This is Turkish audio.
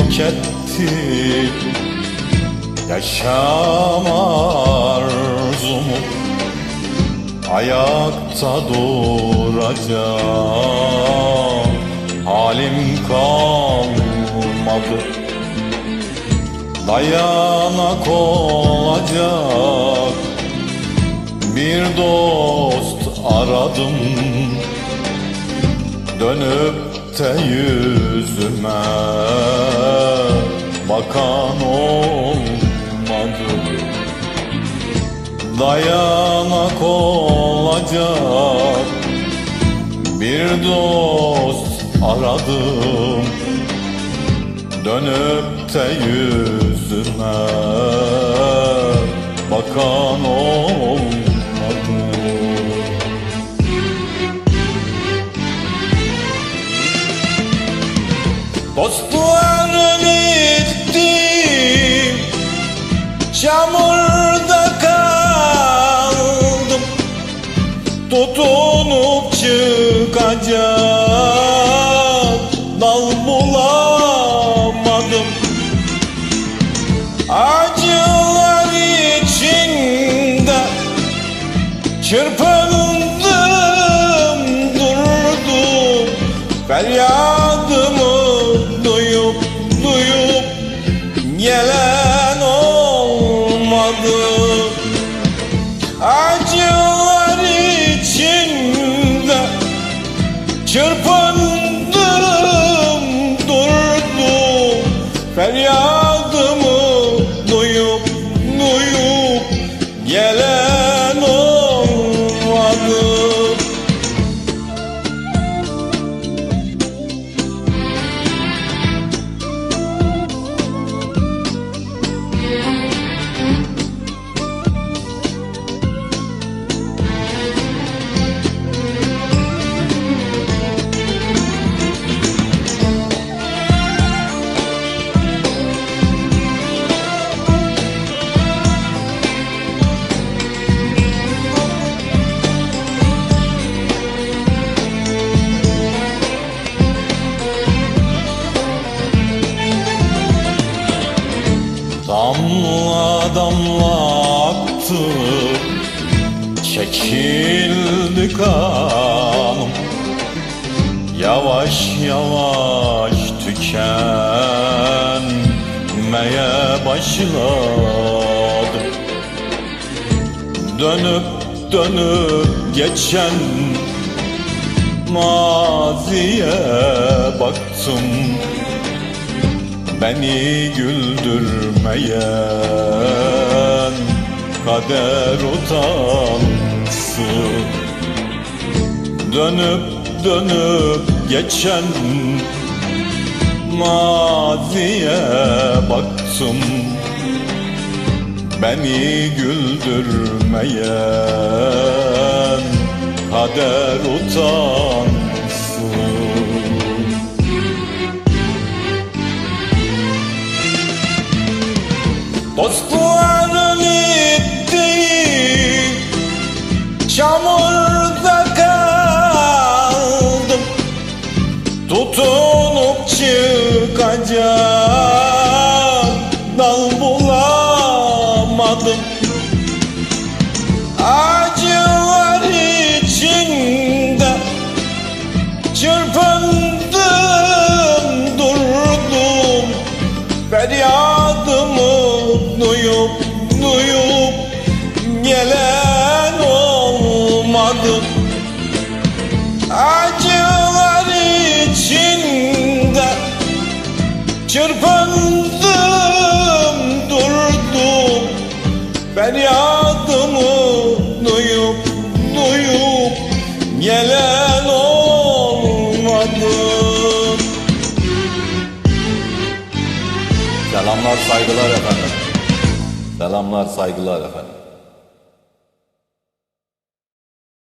Yok etti Yaşam arzumu Ayakta duracak. Halim kalmadı. Dayanak olacak. Bir dost aradım. Dönüp de yüzüme Bakan olmadı. Dayanak olacak Bir dost aradım. Dönüp de yüzüme Bakan olmadı Dostlarım gitti Çamurda kaldım. Tutunup çıkacak Dal bulamadım. Acılar içinde Çırpındım durdum. Feryadımı Damla damla aktı Çekildi kanım. Yavaş yavaş tükenmeye başladım Dönüp dönüp geçen maziye baktım Beni güldürmeyen kader utansın. Dönüp dönüp geçen maziye baktım. Beni güldürmeyen kader utansın Dostlarım gitti Çamurda kaldım. Tutunup çıkacak Dal bulamadım. Acılar içinde Çırpındım olmadı Acılar içinde Çırpındım durdum Feryadımı duyup duyup Gelen olmadı Selamlar saygılar efendim. Selamlar saygılar efendim.